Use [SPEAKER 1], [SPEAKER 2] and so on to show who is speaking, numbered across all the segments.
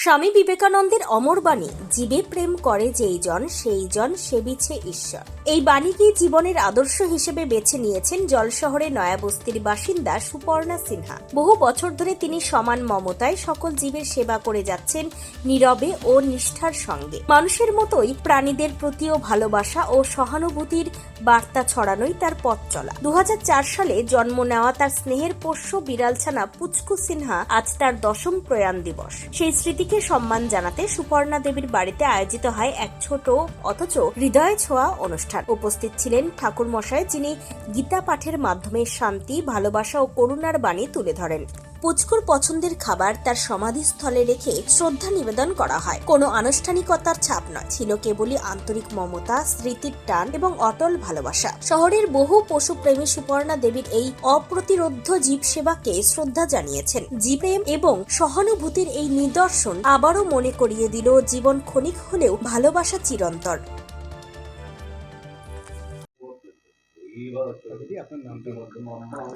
[SPEAKER 1] স্বামী বিবেকানন্দের অমর বাণী, জীবে প্রেম করে যেই জন, সেই জন সেবিছে ঈশ্বর। এই বাণীকে জীবনের আদর্শ হিসেবে বেছে নিয়েছেন জলশহরে নয়াবস্তির বাসিন্দা সুপর্ণা সিনহা। বহু বছর ধরে তিনি সমান মমতায় সকল জীবের সেবা করে যাচ্ছেন নীরবে ও নিষ্ঠার সঙ্গে। মানুষের মতোই প্রাণীদের প্রতিও ভালোবাসা ও সহানুভূতির বার্তা ছড়ানোই তার পথ চলা। দু হাজার চার সালে জন্ম নেওয়া তার স্নেহের পোষ্য বিড়ালছানা পুচকু সিনহা আজ তার দশম প্রয়াণ দিবস। সেই স্মৃতিকে সম্মান জানাতে সুপর্ণা দেবীর বাড়িতে আয়োজিত হয় এক ছোট, অথচ হৃদয় ছোঁয়া অনুষ্ঠান। উপস্থিত ছিলেন ঠাকুর মশাই যিনি গীতা পাঠের মাধ্যমে শান্তি, ভালোবাসা ও করুণার বাণী তুলে ধরেন। পুচকুর পছন্দের খাবার তার সমাধিস্থলে রেখে শ্রদ্ধা নিবেদন করা হয়। কোনো আনুষ্ঠানিকতার ছাপ নয়। ছিল কেবলই আন্তরিক মমতা, স্মৃতির টান এবং অটল ভালোবাসা। শহরের বহু পশুপ্রেমী সুপর্ণা দেবীর এই অপ্রতিরোধ্য জীব সেবাকে শ্রদ্ধা জানিয়েছেন। জীবপ্রেম এবং সহানুভূতির এই নিদর্শন আবারও মনে করিয়ে দিল, জীবন ক্ষণিক হলেও ভালোবাসা চিরন্তর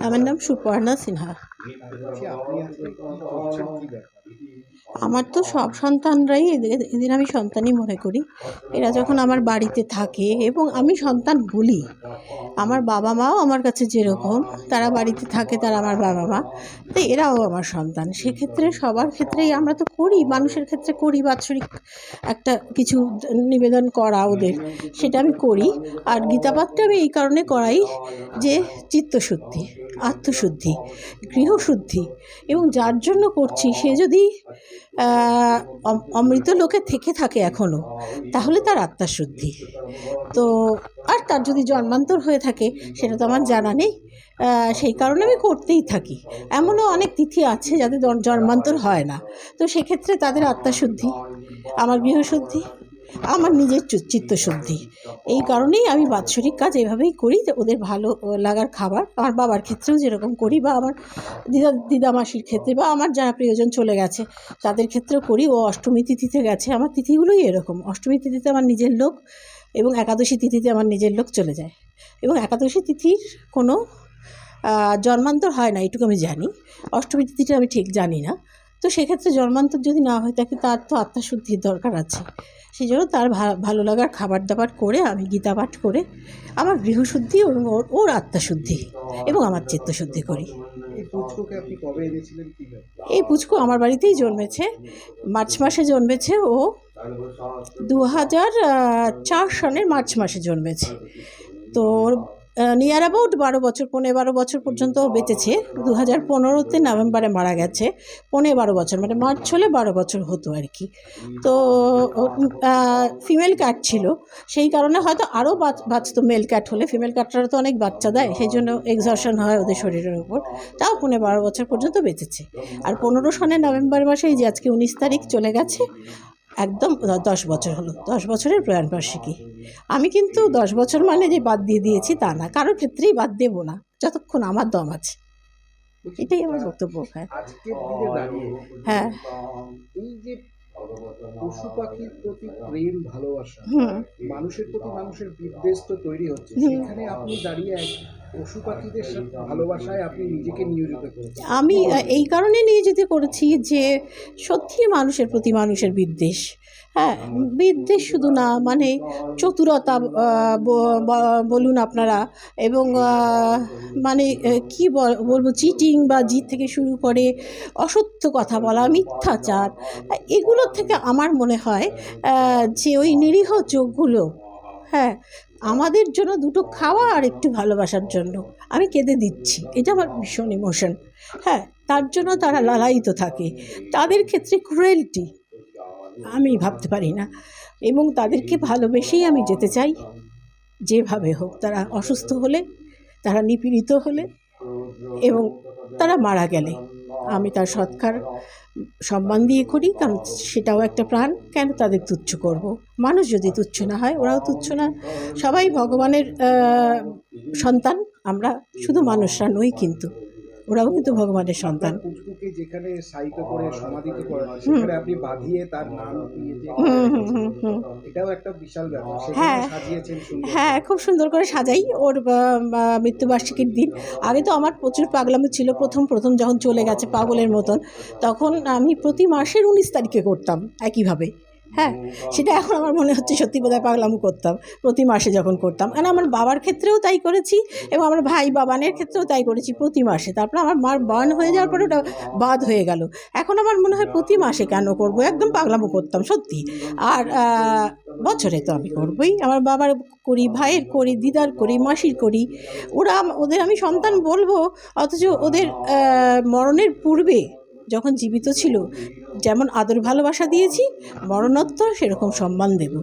[SPEAKER 2] আমার নাম সুপর্ণা সিনহা।
[SPEAKER 3] আপনি কি ব্যাপার?
[SPEAKER 2] আমার তো সব সন্তানরাই এদের- আমি সন্তানই মনে করি। এরা যখন আমার বাড়িতে থাকে এবং আমি সন্তান বলি, আমার বাবা মাও আমার কাছে যেরকম, তারা বাড়িতে থাকে, তারা আমার বাবা মা, তো এরাও আমার সন্তান। সেক্ষেত্রে সবার ক্ষেত্রেই আমরা তো করি, মানুষের ক্ষেত্রে করি, বাৎসরিক একটা কিছু নিবেদন করা ওদের, সেটা আমি করি। আর গীতাপাঠটা আমি এই কারণে করাই যে চিত্তশুদ্ধি। আত্মশুদ্ধি, গৃহশুদ্ধি এবং যার জন্য করছি সে যদি অমৃত লোকে থেকে থাকে এখনও তাহলে তার আত্মাশুদ্ধি। তো, আর তার যদি জন্মান্তর হয়ে থাকে, সেটা তো আমার জানা নেই সেই কারণে আমি করতেই থাকি। এমনও অনেক তিথি আছে যাদের জন্মান্তর হয় না। তো সেক্ষেত্রে তাদের আত্মাশুদ্ধি, আমার গৃহশুদ্ধি আমার নিজের চিত্তশুদ্ধি। এই কারণেই আমি বাৎসরিক কাজ এভাবেই করি যে ওদের ভালো লাগার খাবার আমার বাবার ক্ষেত্রেও যেরকম করি বা আমার দিদা, দিদামাসির ক্ষেত্রে বা আমার যারা প্রিয়জন চলে গেছে, তাদের ক্ষেত্রেও করি। ও অষ্টমী তিথিতে গেছে, আমার তিথিগুলোই এরকম। অষ্টমী তিথিতে আমার নিজের লোক এবং একাদশী তিথিতে আমার নিজের লোক চলে যায়। এবং একাদশী তিথির কোনো জন্মান্তর হয় না, এটুকু আমি জানি। অষ্টমী তিথিটা আমি ঠিক জানি না। তো সেক্ষেত্রে জন্মান্তর যদি না হয় থাকে তার তো আত্মাশুদ্ধির দরকার আছে। সেই জন্য তার ভা- ভালো লাগার খাবার দাবার করে আমি গীতা পাঠ করে আমার গৃহশুদ্ধি ওর ওর আত্মাশুদ্ধি এবং আমার চিত্তশুদ্ধি করি।
[SPEAKER 3] এই
[SPEAKER 2] পুচকু আমার বাড়িতেই জন্মেছে। মার্চ মাসে জন্মেছে ও দু হাজার চার সনের মার্চ মাসে জন্মেছে। তো নিয়ার অ্যাবাউট বারো বছর পনেরো বারো বছর পর্যন্ত বেঁচেছে। দু হাজার পনেরোতে নভেম্বরে মারা গেছে। পনেরো বারো বছর মানে মার্চ হলে বারো বছর হতো আর কি। তো ফিমেল ক্যাট ছিল। সেই কারণে হয়তো আরও বাঁচতো মেল ক্যাট হলে। ফিমেল ক্যাটরা তো অনেক বাচ্চা দেয়, সেই জন্য এক্সর্শন হয় ওদের শরীরের উপর। তাও পনেরো বারো বছর পর্যন্ত বেঁচেছে। আর পনেরো সনে নভেম্বর মাসে, এই যে আজকে উনিশ তারিখ চলে গেছে একদম দশ বছর হলো। দশ বছরের প্রয়াণবার্ষিকী আমি কিন্তু দশ বছর মানে যে বাদ দিয়ে দিয়েছি তা না। কারোর ক্ষেত্রেই বাদ দেবো না। যতক্ষণ আমার দম আছে। এটাই আমার বক্তব্য হ্যাঁ হ্যাঁ।
[SPEAKER 3] এই যে পশু পাখির প্রতি প্রেম ভালোবাসা মানুষের প্রতি মানুষের বিদ্বেষ তো তৈরি হচ্ছে। সেখানে আপনি দাঁড়িয়ে
[SPEAKER 2] আমি এই কারণে নিয়োজিত করেছি যে সত্যি মানুষের প্রতি মানুষের বিদ্বেষ। হ্যাঁ বিদ্বেষ শুধু না মানে চতুরতা বলুন আপনারা, এবং মানে কি বল- বলব চিটিং বা জিত থেকে শুরু করে অসত্য কথা বলা, মিথ্যাচার এগুলোর থেকে আমার মনে হয় যে ওই নিরীহ চোখগুলো হ্যাঁ আমাদের জন্য দুটো খাওয়া আর একটু ভালোবাসার জন্য। আমি কেঁদে দিচ্ছি। এটা আমার ভীষণ ইমোশন হ্যাঁ তার জন্য তারা লালায়িত থাকে। তাদের ক্ষেত্রে ক্রুয়েলটি আমি ভাবতে পারি না। এবং তাদেরকে ভালোবেসেই আমি যেতে চাই। যেভাবে হোক, তারা অসুস্থ হলে, তারা নিপীড়িত হলে, এবং তারা মারা গেলে। আমি তার সৎকার, সম্মান দিয়ে করি, কারণ সেটাও একটা প্রাণ, কেন তাদের তুচ্ছ করব? মানুষ যদি তুচ্ছ না হয়, ওরাও তুচ্ছ না। সবাই ভগবানের সন্তান, আমরা শুধু মানুষরা নই কিন্তু। ওরাও কিন্তু ভগবানের সন্তান।
[SPEAKER 3] আপনার যেখানে সাইতো করে সমাধিতে করা হয় সেখানে আপনি বাঁধিয়ে তার নাম
[SPEAKER 2] হুম হুম হুম হুম।
[SPEAKER 3] এটাও একটা বিশাল ব্যাপার।
[SPEAKER 2] হ্যাঁ।
[SPEAKER 3] সেখানে সাজিয়েছেন সুন্দর
[SPEAKER 2] হ্যাঁ খুব সুন্দর করে সাজাই ওর মৃত্যুবার্ষিকীর দিন। আগে তো আমার প্রচুর পাগলামি ছিল প্রথম প্রথম যখন চলে গেছে পাগলের মতন তখন আমি প্রতি মাসের উনিশ তারিখে করতাম একইভাবে। হ্যাঁ সেটা এখন আমার মনে হচ্ছে সত্যি বোধহয় পাগলামো করতাম। প্রতি মাসে যখন করতাম। আর আমার বাবার ক্ষেত্রেও তাই করেছি এবং আমার ভাই বাবানের ক্ষেত্রেও তাই করেছি প্রতি মাসে। তারপর আমার মার বান হয়ে যাওয়ার পরে ওটা বাদ হয়ে গেল। এখন আমার মনে হয় প্রতি মাসে কেন করব? একদম পাগলামো করতাম সত্যি। আর বছরে তো আমি করবই। আমার বাবার করি ভাইয়ের করি দিদার করি মাসির করি। ওরা ওদের আমি সন্তান বলব অথচ ওদের মরণের পূর্বে যখন জীবিত ছিল, যেমন আদর ভালোবাসা দিয়েছি, মরণোত্তর সেরকম সম্মান দেব।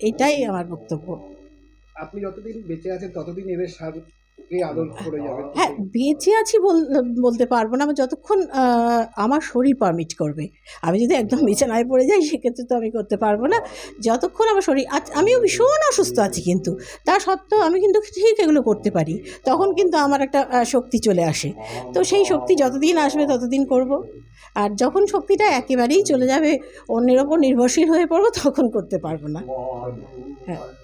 [SPEAKER 2] এটাই আমার বক্তব্য।
[SPEAKER 3] আপনি যতদিন বেঁচে আছেন, ততদিন এদের
[SPEAKER 2] হ্যাঁ বেঁচে আছি বল- বলতে পারব না, আমার যতক্ষণ আমার শরীর পারমিট করবে। আমি যদি একদম বিছানায় পড়ে যাই, সেক্ষেত্রে তো আমি করতে পারব না। যতক্ষণ আমার শরীর আমিও ভীষণ অসুস্থ আছি কিন্তু। তা সত্ত্বেও আমি কিন্তু ঠিক এগুলো করতে পারি। তখন কিন্তু আমার একটা শক্তি চলে আসে। তো সেই শক্তি যতদিন আসবে, ততদিন করব। আর যখন শক্তিটা একেবারেই চলে যাবে, অন্যের ওপর নির্ভরশীল হয়ে পড়ব, তখন করতে পারব না। হ্যাঁ।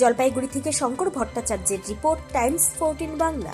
[SPEAKER 1] জলপাইগুড়ি থেকে শঙ্কর ভট্টাচার্যের রিপোর্ট টাইমস ফোরটিন বাংলা।